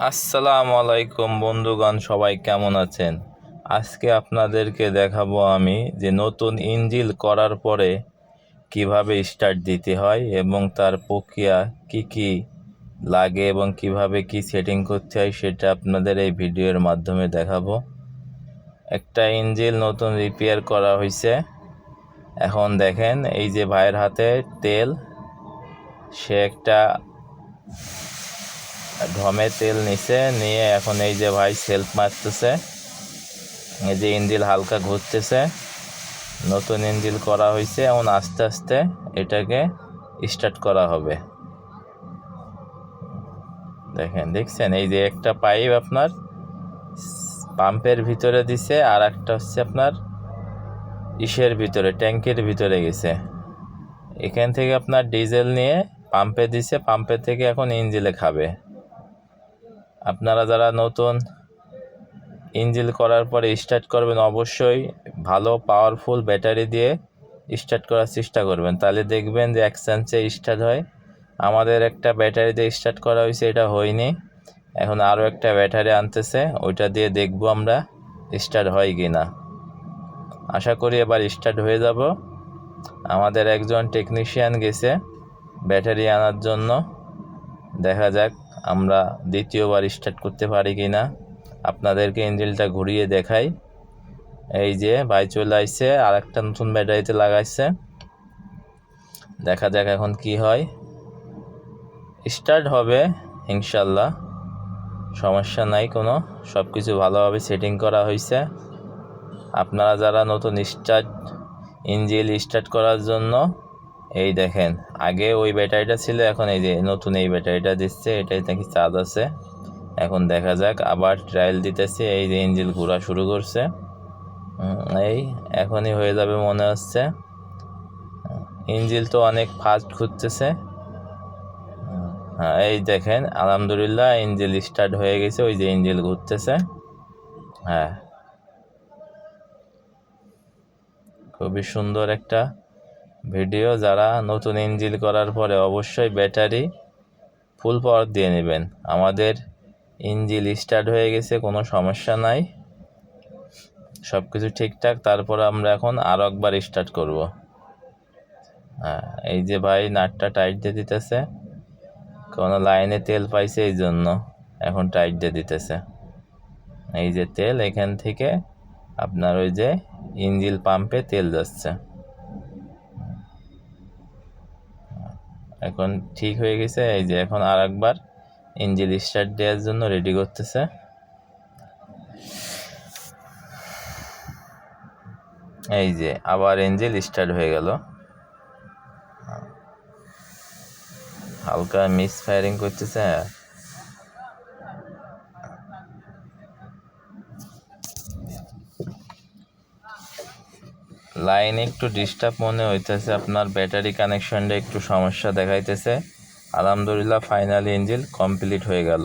আসসালামু আলাইকুম বন্ধুগণ, সবাই কেমন আছেন? আজকে আপনাদেরকে দেখাবো আমি যে নতুন ইঞ্জিল করার পরে কীভাবে স্টার্ট দিতে হয় এবং তার প্রক্রিয়া কি কি লাগে এবং কীভাবে কি সেটিং করতে হয় সেটা আপনাদের এই ভিডিওর মাধ্যমে দেখাবো। একটা ইঞ্জিল নতুন রিপেয়ার করা হয়েছে এখন দেখেন, এই যে ভাইয়ের হাতে তেল, সে একটা ঢমে তেল নিছে, নিয়ে এখন এই যে ভাই সেলফ মারতেছে। এই যে ইঞ্জিল হালকা ঘুরতেছে। নতুন ইঞ্জিল করা হয়েছে এখন আস্তে আস্তে এটাকে স্টার্ট করা হবে। দেখেন, দেখছেন? এই যে একটা পাইপ আপনার পাম্পের ভিতরে দিছে, আর একটা হচ্ছে আপনার ইসের ভিতরে ট্যাঙ্কের ভিতরে গেছে। এখান থেকে আপনার ডিজেল নিয়ে পাম্পে দিছে পাম্পের থেকে এখন ইঞ্জিলে খাবে। আপনারা যারা নতুন ইঞ্জিল করার পরে স্টার্ট করবেন, অবশ্যই ভালো পাওয়ারফুল ব্যাটারি দিয়ে স্টার্ট করার চেষ্টা করবেন। তাহলে দেখবেন যে এক চান্সে স্টার্ট হয়। আমাদের একটা ব্যাটারি দিয়ে স্টার্ট করা হয়েছে, এটা হয়নি। এখন আরও একটা ব্যাটারি আনতেছে, ওইটা দিয়ে দেখব আমরা স্টার্ট হয় কি না আশা করি এবার স্টার্ট হয়ে যাব। আমাদের একজন টেকনিশিয়ান গেছে ব্যাটারি আনার জন্য। দেখা যাক। আমরা দ্বিতীয়বার স্টার্ট করতে পারি কি না আপনাদেরকে ইঞ্জিনটা ঘুরিয়ে দেখাই। এই যে ভাই চলে আসছে আর একটা নতুন ব্যাটারিতে লাগাইছে। দেখা যাক এখন কি হয়। স্টার্ট হবে ইনশাল্লাহ সমস্যা নাই কোনো সব কিছু ভালোভাবে সেটিং করা হয়েছে। আপনারা যারা নতুন স্টার্ট ইঞ্জিল স্টার্ট করার জন্য এই দেখেন, আগে ওই ব্যাটারিটা ছিল, এখন এই যে নতুন এই ব্যাটারিটা দিচ্ছে, এটাই নাকি চার্জ আছে। এখন দেখা যাক, আবার ট্রায়াল দিতেছে, এই যে ইঞ্জিল ঘোরা শুরু করছে। এই এখনই হয়ে যাবে মনে হচ্ছে। ইঞ্জিল তো অনেক ফাস্ট ঘুরতেছে। হ্যাঁ এই দেখেন, আলহামদুলিল্লাহ ইঞ্জিল স্টার্ট হয়ে গেছে, ওই যে ইঞ্জিল ঘুরতেছে। হ্যাঁ। খুবই সুন্দর একটা ভিডিও যারা নতুন ইঞ্জিল করার পরে অবশ্যই ব্যাটারি ফুল পাওয়ার দিয়ে নেবেন। আমাদের ইঞ্জিল স্টার্ট হয়ে গেছে, কোনো সমস্যা নাই। সব কিছু ঠিকঠাক, তারপর আমরা এখন আরও একবার স্টার্ট করব। হ্যাঁ এই যে ভাই নাটটা টাইট দিয়ে দিতেছে। কোনো লাইনে তেল পাইছে এই জন্য এখন টাইট দিয়ে দিতেছে। এই যে তেল, এখান থেকে আপনার ওই যে ইঞ্জিল পাম্পে তেল যাচ্ছে। এখন ঠিক হয়ে গেছে, এই যে এখন আর একবার ইঞ্জিল স্টার্ট দেওয়ার জন্য রেডি করতেছে। এই যে আবার ইঞ্জিল স্টার্ট হয়ে গেল। হালকা মিস ফায়ারিং করতেছে। লাইন একটু ডিস্টার্ব মনে হইতেছে, আপনার ব্যাটারি কানেকশনটা একটু সমস্যা দেখাইতেছে। আলহামদুলিল্লাহ ফাইনাল ইঞ্জিল কমপ্লিট হয়ে গেল।